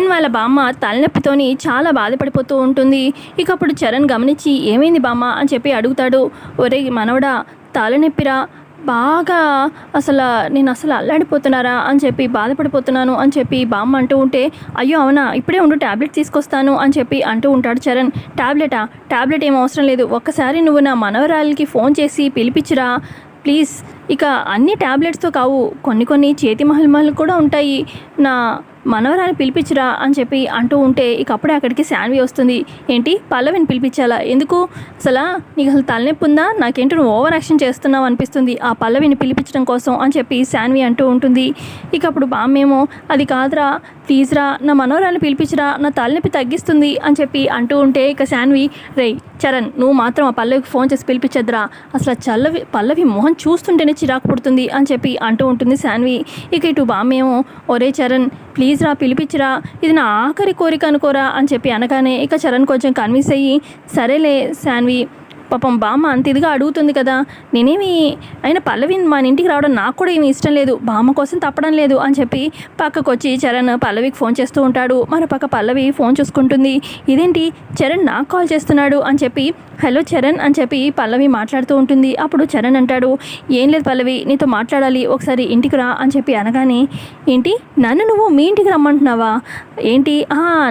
చరణ్ వాళ్ళ బామ్మ తలనొప్పితోని చాలా బాధపడిపోతూ ఉంటుంది. ఇక అప్పుడు చరణ్ గమనించి ఏమైంది బామ్మ? అని చెప్పి అడుగుతాడు. ఒరే మనవడా తలనొప్పిరా? బాగా అసలు నేను అసలు అల్లాడిపోతున్నారా? అని చెప్పి బాధపడిపోతున్నాను అని చెప్పి బామ్మ అంటూ ఉంటే అయ్యో అవునా ఇప్పుడే ఉండు ట్యాబ్లెట్ తీసుకొస్తాను అని చెప్పి అంటూ ఉంటాడు చరణ్. ట్యాబ్లెటా ట్యాబ్లెట్ ఏం అవసరం లేదు. ఒక్కసారి నువ్వు నా మనవరాలకి ఫోన్ చేసి పిలిపించురా. ప్లీజ్. ఇక అన్ని ట్యాబ్లెట్స్తో కావు. కొన్ని కొన్ని చేతి మహల్మహలు కూడా ఉంటాయి. నా మనవరాన్ని పిలిపించురా అని చెప్పి అంటూ ఉంటే ఇక అప్పుడే అక్కడికి శాన్వి వస్తుంది. ఏంటి? పల్లవిని పిలిపించాలా? ఎందుకు? అసలు నీకు అసలు తలనొప్పి ఉందా? నాకేంటి నువ్వు ఓవర్ యాక్షన్ చేస్తున్నావు అనిపిస్తుంది. ఆ పల్లవిని పిలిపించడం కోసం అని చెప్పి శాన్వి అంటూ ఉంటుంది. ఇక అప్పుడు బామ్మేమో అది కాదురా ప్లీజ్ రా నా మనవరాన్ని పిలిపించరా నా తలనొప్పి తగ్గిస్తుంది అని చెప్పి అంటూ ఉంటే ఇక శాన్వి రేయ్ చరణ్ నువ్వు మాత్రం ఆ పల్లవికి ఫోన్ చేసి పిలిపించద్దురా. అసలు చల్లవి పల్లవి మొహం చూస్తుంటేనే చిరాకు పుడుతుంది అని చెప్పి అంటూ ఉంటుంది శాన్వి. ఇక ఇటు బామ్మేమో ఒరే చరణ్ ప్లీజ్ రా పిలిపించరా. ఇది నా ఆఖరి కోరిక అనుకోరా అని చెప్పి అనగానే ఇక చరణ్ కొంచెం కన్విన్స్ అయ్యి సరేలే శాన్వి. పాపం బామ్మ అంత ఇదిగా అడుగుతుంది కదా. నేనేమి అయినా పల్లవి మన ఇంటికి రావడం నాకు కూడా ఏమి ఇష్టం లేదు. బామ్మ కోసం తప్పడం లేదు అని చెప్పి పక్కకు వచ్చి చరణ్ పల్లవికి ఫోన్ చేస్తూ ఉంటాడు. మన పక్క పల్లవి ఫోన్ చూసుకుంటుంది. ఇదేంటి చరణ్ నాకు కాల్ చేస్తున్నాడు అని చెప్పి హలో చరణ్ అని చెప్పి పల్లవి మాట్లాడుతూ ఉంటుంది. అప్పుడు చరణ్ అంటాడు ఏం లేదు పల్లవి నీతో మాట్లాడాలి ఒకసారి ఇంటికి రా అని చెప్పి అనగానే ఏంటి నన్ను నువ్వు మీ ఇంటికి రమ్మంటున్నావా? ఏంటి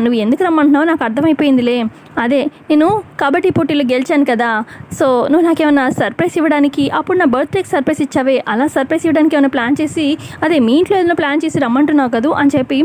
నువ్వు ఎందుకు రమ్మంటున్నావో నాకు అర్థమైపోయిందిలే. అదే నేను కబడ్డీ పోటీలు గెలిచాను కదా. సో నువ్వు నాకేమైనా సర్ప్రైజ్ ఇవ్వడానికి అప్పుడు నా బర్త్డేకి సర్ప్రైజ్ ఇచ్చావే అలా సర్ప్రైజ్ ఇవ్వడానికి ఏమైనా ప్లాన్ చేసి అదే మీ ఇంట్లో ఏదైనా ప్లాన్ చేసి రమ్మంటున్నావు కదూ అని చెప్పి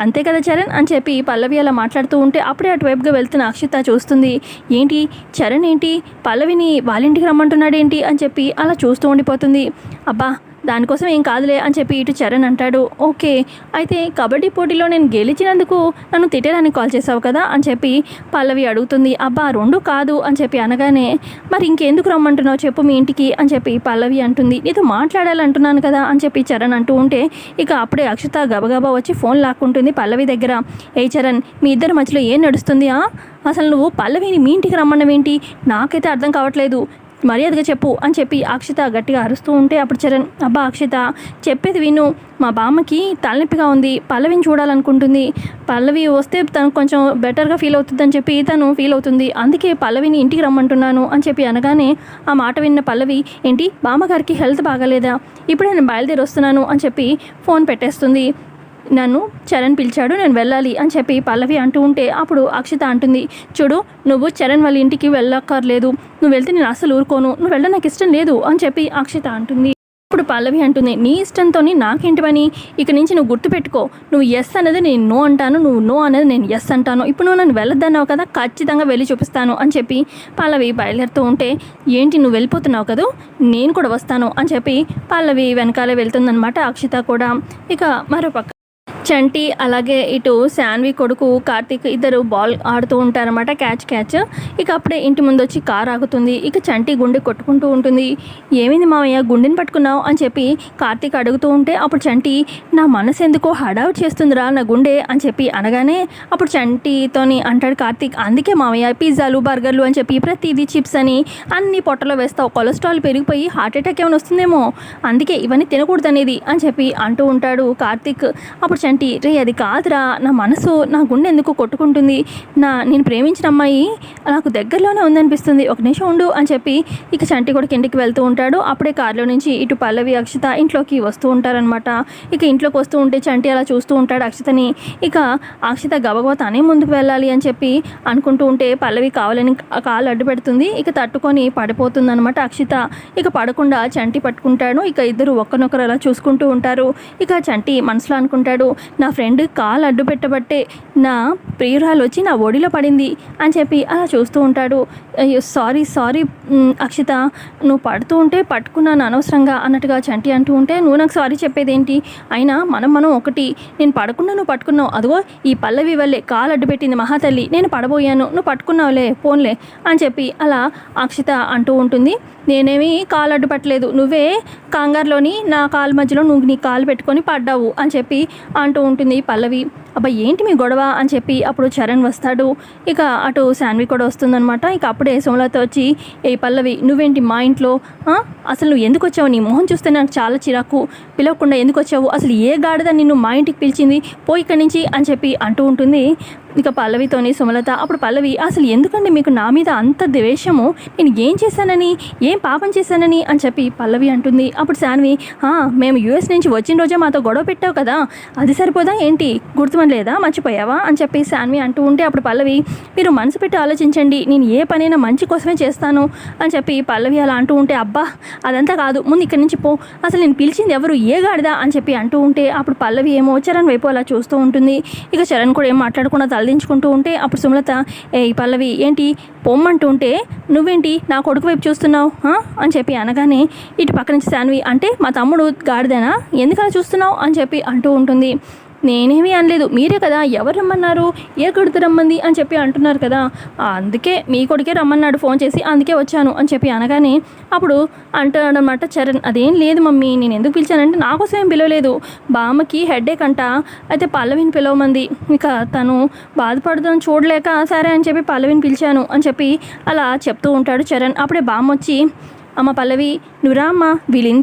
అంతే కదా చరణ్ అని చెప్పి పల్లవి అలా మాట్లాడుతూ ఉంటే అప్పుడే అటువైపుగా వెళ్తున్న అక్షిత చూస్తుంది. ఏంటి? చరణ్ ఏంటి? పల్లవిని వాళ్ళ ఇంటికి రమ్మంటున్నాడు ఏంటి అని చెప్పి అలా చూస్తూ ఉండిపోతుంది. అబ్బా దానికోసం ఏం కాదులే అని చెప్పి ఇటు చరణ్ అంటాడు. ఓకే అయితే కబడ్డీ పోటీలో నేను గెలిచినందుకు నన్ను తిట్టడానికి కాల్ చేసావు కదా అని చెప్పి పల్లవి అడుగుతుంది. అబ్బా రెండు కాదు అని చెప్పి అనగానే మరి ఇంకెందుకు రమ్మంటున్నావు చెప్పు మీ ఇంటికి అని చెప్పి పల్లవి అంటుంది. నీతో మాట్లాడాలంటున్నాను కదా అని చెప్పి చరణ్ అంటూ ఉంటే ఇక అప్పుడే అక్షత గబగబా వచ్చి ఫోన్ లాక్కుంటుంది పల్లవి దగ్గర. ఏ చరణ్ మీ ఇద్దరి మధ్యలో ఏం నడుస్తుంది ఆ? అసలు నువ్వు పల్లవిని మీ ఇంటికి రమ్మన్నవేంటి? నాకైతే అర్థం కావట్లేదు. మర్యాదగా చెప్పు అని చెప్పి అక్షిత గట్టిగా అరుస్తూ ఉంటే అప్పుడు చరణ్ అబ్బా అక్షిత చెప్పేది విను. మా బామ్మకి తలనొప్పిగా ఉంది. పల్లవిని చూడాలనుకుంటుంది. పల్లవి వస్తే తను కొంచెం బెటర్గా ఫీల్ అవుతుందని చెప్పి తను ఫీల్ అవుతుంది. అందుకే పల్లవిని ఇంటికి రమ్మంటున్నాను అని చెప్పి అనగానే ఆ మాట విన్న పల్లవి ఏంటి బామ్మగారికి హెల్త్ బాగాలేదా? ఇప్పుడే నేను బయలుదేరి వస్తున్నాను అని చెప్పి ఫోన్ పెట్టేస్తుంది. నన్ను చరణ్ పిలిచాడు నేను వెళ్ళాలి అని చెప్పి పల్లవి అంటూ ఉంటే అప్పుడు అక్షిత అంటుంది చూడు నువ్వు చరణ్ వాళ్ళ ఇంటికి వెళ్ళక్కర్లేదు. నువ్వు వెళ్తే నేను అసలు ఊరుకోను. నువ్వు వెళ్ళడం నాకు ఇష్టం లేదు అని చెప్పి అక్షిత అంటుంది. ఇప్పుడు పల్లవి అంటుంది నీ ఇష్టంతో నాకేంటి పని? ఇక నుంచి నువ్వు గుర్తుపెట్టుకో. నువ్వు ఎస్ అనేది నేను నో అంటాను. నువ్వు నో అనేది నేను ఎస్ అంటాను. ఇప్పుడు నువ్వు నన్ను వెళ్ళొద్దన్నావు కదా ఖచ్చితంగా వెళ్ళి చూపిస్తాను అని చెప్పి పల్లవి బయలుదేరుతూ ఉంటే ఏంటి నువ్వు వెళ్ళిపోతున్నావు కదా? నేను కూడా వస్తాను అని చెప్పి పల్లవి వెనకాలే వెళ్తుందనమాట అక్షిత కూడా. ఇక మరో పక్క చంటి అలాగే ఇటు శాన్వి కొడుకు కార్తీక్ ఇద్దరు బాల్ ఆడుతూ ఉంటారనమాట క్యాచ్ క్యాచ్. ఇక అప్పుడే ఇంటి ముందు వచ్చి కార్ ఆగుతుంది. ఇక చంటి గుండె కొట్టుకుంటూ ఉంటుంది. ఏమైంది మామయ్య గుండెని పట్టుకున్నావు? అని చెప్పి కార్తీక్ అడుగుతూ ఉంటే అప్పుడు చంటి నా మనసు ఎందుకో హడావుట్ చేస్తుందిరా నా గుండె అని చెప్పి అనగానే అప్పుడు చంటితోని అంటాడు కార్తీక్ అందుకే మామయ్య పిజ్జాలు బర్గర్లు అని చెప్పి ప్రతిదీ చిప్స్ అని అన్ని పొట్టలో వేస్తావు. కొలెస్ట్రాల్ పెరిగిపోయి హార్ట్ అటాక్ ఏమైనా వస్తుందేమో. అందుకే ఇవన్నీ తినకూడదు అనేది అని చెప్పి అంటూ ఉంటాడు కార్తీక్. అప్పుడు చంటి రే అది కాదురా నా మనసు నా గుండె ఎందుకు కొట్టుకుంటుంది? నా నేను ప్రేమించిన అమ్మాయి నాకు దగ్గరలోనే ఉందనిపిస్తుంది. ఒక నిమిషం ఉండు అని చెప్పి ఇక చంటి కూడా కిందికి వెళ్తూ ఉంటాడు. అప్పుడే కారులో నుంచి ఇటు పల్లవి అక్షిత ఇంట్లోకి వస్తూ ఉంటారనమాట ఇక ఇంట్లోకి వస్తూ ఉంటే చంటి అలా చూస్తూ ఉంటాడు అక్షితని. ఇక అక్షిత గబగబా తనే ముందుకు వెళ్ళాలి అని చెప్పి అనుకుంటూ ఉంటే పల్లవి కావాలని కాలు అడ్డు పెడుతుంది. ఇక తట్టుకొని పడిపోతుంది అనమాట అక్షిత. ఇక పడకుండా చంటి పట్టుకుంటాడు. ఇక ఇద్దరు ఒకరినొకరు అలా చూసుకుంటూ ఉంటారు. ఇక చంటి మనసులో అనుకుంటాడు నా ఫ్రెండ్ కాలు అడ్డు పెట్టబట్టే నా ప్రియురాలు వచ్చి నా ఒడిలో పడింది అని చెప్పి అలా చూస్తూ ఉంటాడు. అయ్యో సారీ సారీ అక్షిత. నువ్వు పడుతూ ఉంటే పట్టుకున్నాను అనవసరంగా అన్నట్టుగా చంటి అంటూ ఉంటే నువ్వు నాకు సారీ చెప్పేదేంటి? అయినా మనం మనం ఒకటి. నేను పడకుండా నువ్వు పట్టుకున్నావు. అదిగో ఈ పల్లవి వల్లే కాలు అడ్డు పెట్టింది మహాతల్లి. నేను పడబోయాను. నువ్వు పట్టుకున్నావులే పోన్లే అని చెప్పి అలా అక్షిత అంటూ ఉంటుంది. నేనేమి కాలు అడ్డుపట్టలేదు. నువ్వే కంగారులోని నా కాలు మధ్యలో నువ్వు నీ కాలు పెట్టుకొని పడ్డావు అని చెప్పి అంటూ ఉంటుంది పల్లవి. అబ్బా ఏంటి మీ గొడవ అని చెప్పి అప్పుడు చరణ్ వస్తాడు. ఇక అటు శాన్వి కూడా వస్తుందన్నమాట. ఇక అప్పుడే సోమలత వచ్చి ఏ పల్లవి నువ్వేంటి మా ఇంట్లో? అసలు నువ్వు ఎందుకు వచ్చావు? నీ మొహం చూస్తే నాకు చాలా చిరాకు. పిలవకుండా ఎందుకు వచ్చావు? అసలు ఏ గాడిద నిన్ను మా ఇంటికి పిలిచింది? పోయి ఇక్కడి నుంచి అని చెప్పి అంటూ ఉంటుంది. ఇక పల్లవితోని సుమలత. అప్పుడు పల్లవి అసలు ఎందుకండి మీకు నా మీద అంత ద్వేషము? నేను ఏం చేశానని? ఏం పాపం చేశానని? అని చెప్పి పల్లవి అంటుంది. అప్పుడు శాన్వి మేము యూఎస్ నుంచి వచ్చిన రోజే మాతో గొడవ పెట్టావు కదా? అది సరిపోదా ఏంటి? గుర్తుమనలేదా? మర్చిపోయావా? అని చెప్పి శాన్వి అంటూ ఉంటే అప్పుడు పల్లవి మీరు మనసు పెట్టి ఆలోచించండి. నేను ఏ పనైనా మంచి కోసమే చేస్తాను. అని చెప్పి పల్లవి అలా అంటూ ఉంటే అబ్బా అదంతా కాదు. ముందు ఇక్కడి నుంచి పో. అసలు నేను పిలిచింది ఎవరు? ఏ గాడిదా? అని చెప్పి అంటూ ఉంటే అప్పుడు పల్లవి ఏమో చరణ్ వైపు అలా చూస్తూ ఉంటుంది. ఇక చరణ్ కూడా ఏం మాట్లాడకుండా తలదించుకుంటూ ఉంటే అప్పుడు సుమలత ఏ పల్లవి ఏంటి? పొమ్మంటూ ఉంటే నువ్వేంటి నా కొడుకు వైపు చూస్తున్నావు? అని చెప్పి అనగానే ఇటు పక్క నుంచి శాన్వి అంటే మా తమ్ముడు గాడిదేనా? ఎందుకలా చూస్తున్నావు? అని చెప్పి అంటూ ఉంటుంది. నేనేమీ అనలేదు. మీరే కదా ఎవరు రమ్మన్నారు? ఏ కొడుకు రమ్మంది అని చెప్పి అంటున్నారు కదా. అందుకే మీ కొడుకే రమ్మన్నాడు ఫోన్ చేసి అందుకే వచ్చాను అని చెప్పి అనగానే అప్పుడు అంటాడనమాట చరణ్. అదేం లేదు మమ్మీ నేను ఎందుకు పిలిచానంటే నా కోసం ఏం పిలవలేదు. బామ్మకి హెడేక్ అంట. అయితే పల్లవిని పిలవమంది. ఇక తను బాధపడదని చూడలేక సరే అని చెప్పి పల్లవిని పిలిచాను అని చెప్పి అలా చెప్తూ ఉంటాడు చరణ్. అప్పుడే బామ్మ వచ్చి అమ్మ పల్లవి నువ్వు రా అమ్మ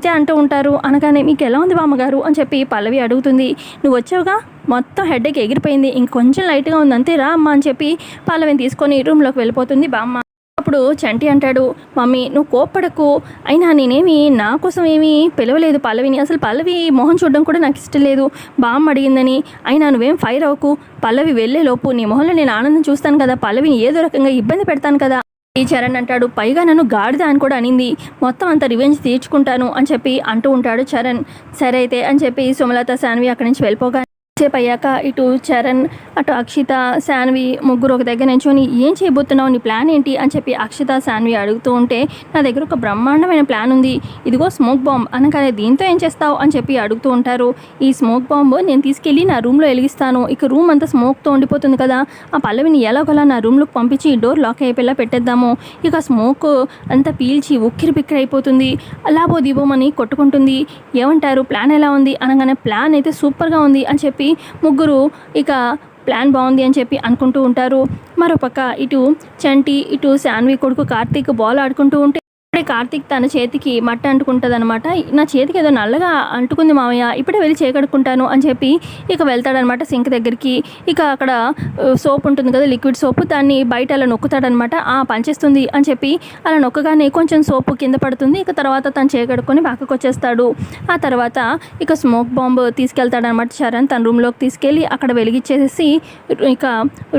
అంటూ ఉంటారు. అనగానే మీకు ఎలా ఉంది బామ్మగారు? అని చెప్పి పల్లవి అడుగుతుంది. నువ్వు వచ్చావుగా? మొత్తం హెడ్ఏక్ ఎగిరిపోయింది. ఇంకొంచెం లైట్గా ఉంది అంతే రా అమ్మ అని చెప్పి పల్లవిని తీసుకొని రూమ్లోకి వెళ్ళిపోతుంది బామ్మ. అప్పుడు చంటి అంటాడు మమ్మీ నువ్వు కోప్పడకు. అయినా నేనేమి నా కోసం ఏమీ పిలవలేదు పల్లవిని. అసలు పల్లవి మొహం చూడడం కూడా నాకు ఇష్టం లేదు. బామ్మ అడిగిందని అయినా నువ్వేం ఫైర్ అవ్వకు? పల్లవి వెళ్ళే లోపు నీ మొహంలో నేను ఆనందం చూస్తాను కదా. పల్లవిని ఏదో రకంగా ఇబ్బంది పెడతాను కదా. చరణ్ అంటాడు పైగా నన్ను గాడిద అని కూడా అనింది. మొత్తం అంత రివెంజ్ తీర్చుకుంటాను అని చెప్పి అంటూ ఉంటాడు చరణ్. సరే అయితే అని చెప్పి సుమలత శాన్వి అక్కడి నుంచి వెళ్ళిపోగా సేపు అయ్యాక ఇటు చరణ్ అటు అక్షిత శాన్వి ముగ్గురు ఒక దగ్గర నించుని ఏం చేయబోతున్నావు? నీ ప్లాన్ ఏంటి? అని చెప్పి అక్షిత శాన్వి అడుగుతూ ఉంటే నా దగ్గర ఒక బ్రహ్మాండమైన ప్లాన్ ఉంది. ఇదిగో స్మోక్ బాంబ్ అనగానే దీంతో ఏం చేస్తావు? అని చెప్పి అడుగుతూ ఉంటారు. ఈ స్మోక్ బాంబు నేను తీసుకెళ్ళి నా రూమ్లో వెలిగిస్తాను. ఇక రూమ్ అంతా స్మోక్తో ఉండిపోతుంది కదా. ఆ పల్లవిని ఎలాగోలా నా రూమ్లోకి పంపించి డోర్ లాక్ అయిపోయేలా పెట్టేద్దాము. ఇక స్మోక్ అంతా పీల్చి ఉక్కిరి బిక్కిరి అయిపోతుంది. అలాబో దీపోమని కొట్టుకుంటుంది. ఏమంటారు? ప్లాన్ ఎలా ఉంది? అనగానే ప్లాన్ అయితే సూపర్గా ఉంది అని చెప్పి ముగ్గురు ఇక ప్లాన్ బాగుంది అని చెప్పి అనుకుంటూ ఉంటారు. మరోపక్క ఇటు చంటి ఇటు శాన్వి కొడుకు కార్తీక్ బాల్ ఆడుకుంటూ ఉంటే ఇప్పుడే కార్తీక్ తన చేతికి మట్ట అంటుకుంటుంది అనమాట నా చేతికి ఏదో నల్లగా అంటుకుంది మామయ్య ఇప్పుడే వెళ్ళి చేకడుకుంటాను అని చెప్పి ఇక వెళ్తాడనమాట సింక్ దగ్గరికి. ఇక అక్కడ సోప్ ఉంటుంది కదా లిక్విడ్ సోప్ దాన్ని బయట అలా నొక్కుతాడనమాట ఆ పనిచేస్తుంది అని చెప్పి అలా నొక్కగానే కొంచెం సోపు కింద పడుతుంది. ఇక తర్వాత తను చేకడుకొని పక్కకు వచ్చేస్తాడు. ఆ తర్వాత ఇక స్మోక్ బాంబ్ తీసుకెళ్తాడనమాట చరణ్ తన రూమ్లోకి తీసుకెళ్ళి అక్కడ వెలిగించేసి ఇక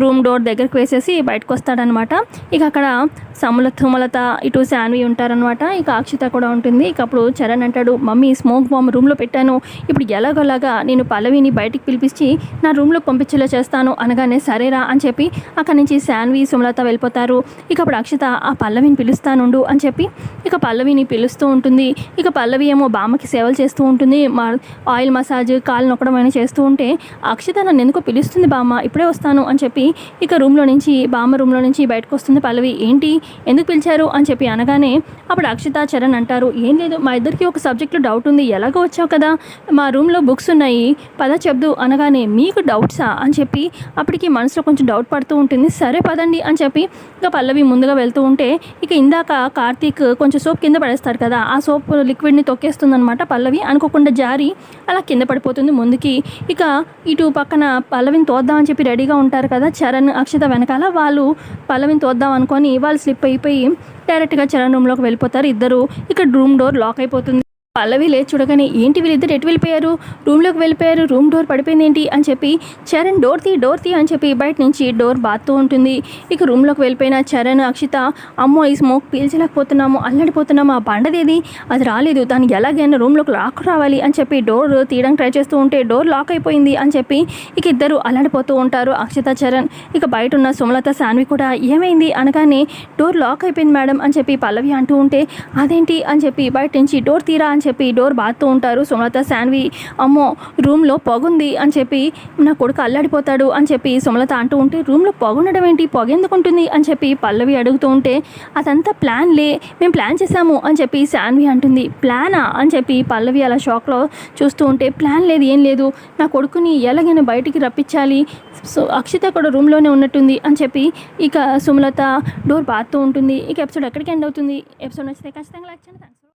రూమ్ డోర్ దగ్గరికి వేసేసి బయటకు వస్తాడనమాట ఇక అక్కడ సముల తుమలత ఇటు శాన్వి ఉంటారు ఉంటారనమాట ఇక అక్షిత కూడా ఉంటుంది. ఇక అప్పుడు చరణ్ అంటాడు మమ్మీ స్మోక్ బాంబ్ రూమ్లో పెట్టాను. ఇప్పుడు ఎలాగోలాగా నేను పల్లవిని బయటికి పిలిపించి నా రూమ్లో పంపించేలా చేస్తాను అనగానే సరేరా అని చెప్పి అక్కడి నుంచి శాన్వి సుమలత వెళ్ళిపోతారు. ఇక అప్పుడు అక్షిత ఆ పల్లవిని పిలుస్తానుండు అని చెప్పి ఇక పల్లవిని పిలుస్తూ ఉంటుంది. ఇక పల్లవి ఏమో బామ్మకి సేవలు చేస్తూ ఉంటుంది. మా ఆయిల్ మసాజ్ కాలు నొక్కడం అయినా చేస్తూ ఉంటే అక్షిత నన్ను ఎందుకో పిలుస్తుంది బామ్మ? ఇప్పుడే వస్తాను అని చెప్పి ఇక రూమ్లో నుంచి బామ్మ రూమ్లో నుంచి బయటకు వస్తుంది పల్లవి. ఏంటి? ఎందుకు పిలిచారు? అని చెప్పి అనగానే అప్పుడు అక్షిత చరణ్ అంటారు ఏం లేదు మా ఇద్దరికి ఒక సబ్జెక్ట్లో డౌట్ ఉంది ఎలాగో వచ్చావు కదా? మా రూమ్లో బుక్స్ ఉన్నాయి పద చెప్దు అనగానే మీకు డౌట్సా? అని చెప్పి అప్పటికి మనసులో కొంచెం డౌట్ పడుతూ ఉంటుంది సరే పదండి అని చెప్పి ఇంకా పల్లవి ముందుగా వెళ్తూ ఉంటే ఇక ఇందాక కార్తీక్ కొంచెం సోప్ కింద పడేస్తారు కదా ఆ సోప్ లిక్విడ్ని తొక్కేస్తుందనమాట పల్లవి అనుకోకుండా జారి అలా కింద పడిపోతుంది ముందుకి. ఇక ఇటు పక్కన పల్లవిని తోద్దామని చెప్పి రెడీగా ఉంటారు కదా చరణ్ అక్షిత వెనకాల వాళ్ళు పల్లవిని తోద్దాం అనుకొని వాళ్ళు స్లిప్ అయిపోయి డైరెక్ట్గా చరణ్ రూమ్లోకి వెళ్ళిపోతారు. ఇద్దరు ఇక్కడ రూమ్ డోర్ లాక్ అయిపోతుంది. పల్లవి లేచి చూడగానే ఏంటి వీళ్ళిద్దరు ఎటు వెళ్ళిపోయారు? రూమ్లోకి వెళ్ళిపోయారు? రూమ్ డోర్ పడిపోయింది ఏంటి? అని చెప్పి చరణ్ డోర్ తీ డోర్ తీ అని చెప్పి బయట నుంచి డోర్ బాత్తూ ఉంటుంది. ఇక రూమ్లోకి వెళ్ళిపోయిన చరణ్ అక్షిత అమ్మో ఈ స్మోక్ పీల్చలేకపోతున్నాము అల్లడిపోతున్నాము ఆ బండదేది అది రాలేదు. దాన్ని ఎలాగైనా రూమ్లోకి లాక్ రావాలి అని చెప్పి డోర్ తీయడానికి ట్రై చేస్తూ ఉంటే డోర్ లాక్ అయిపోయింది అని చెప్పి ఇక ఇద్దరు అల్లాడిపోతూ ఉంటారు అక్షిత చరణ్. ఇక బయట ఉన్న సుమలత సాన్వి కూడా ఏమైంది అనగానే డోర్ లాక్ అయిపోయింది మేడం అని చెప్పి పల్లవి అంటూ ఉంటే అదేంటి? అని చెప్పి బయట నుంచి డోర్ తీరా అని చెప్పి చెప్పి డోర్ బాదుతూ ఉంటారు. సుమలత శాన్వి అమ్మో రూమ్లో పొగుంది అని చెప్పి నా కొడుకు అల్లాడిపోతాడు అని చెప్పి సుమలత అంటూ ఉంటే రూమ్లో పొగ ఉండడం ఏంటి? పొగ ఎందుకు ఉంటుంది? అని చెప్పి పల్లవి అడుగుతూ ఉంటే అదంతా ప్లాన్ లే మేము ప్లాన్ చేసాము అని చెప్పి శాన్వి అంటుంది. ప్లానా? అని చెప్పి పల్లవి అలా షాక్లో చూస్తూ ఉంటే ప్లాన్ లేదు ఏం లేదు. నా కొడుకుని ఎలాగైనా బయటికి రప్పించాలి. సో అక్షిత కూడా రూమ్లోనే ఉన్నట్టుంది అని చెప్పి ఇక సుమలత డోర్ బాదుతూ ఉంటుంది. ఇక ఎపిసోడ్ ఎక్కడికి ఎండ్ అవుతుంది? ఎపిసోడ్ నచ్చితే ఖచ్చితంగా లైక్ చేయండి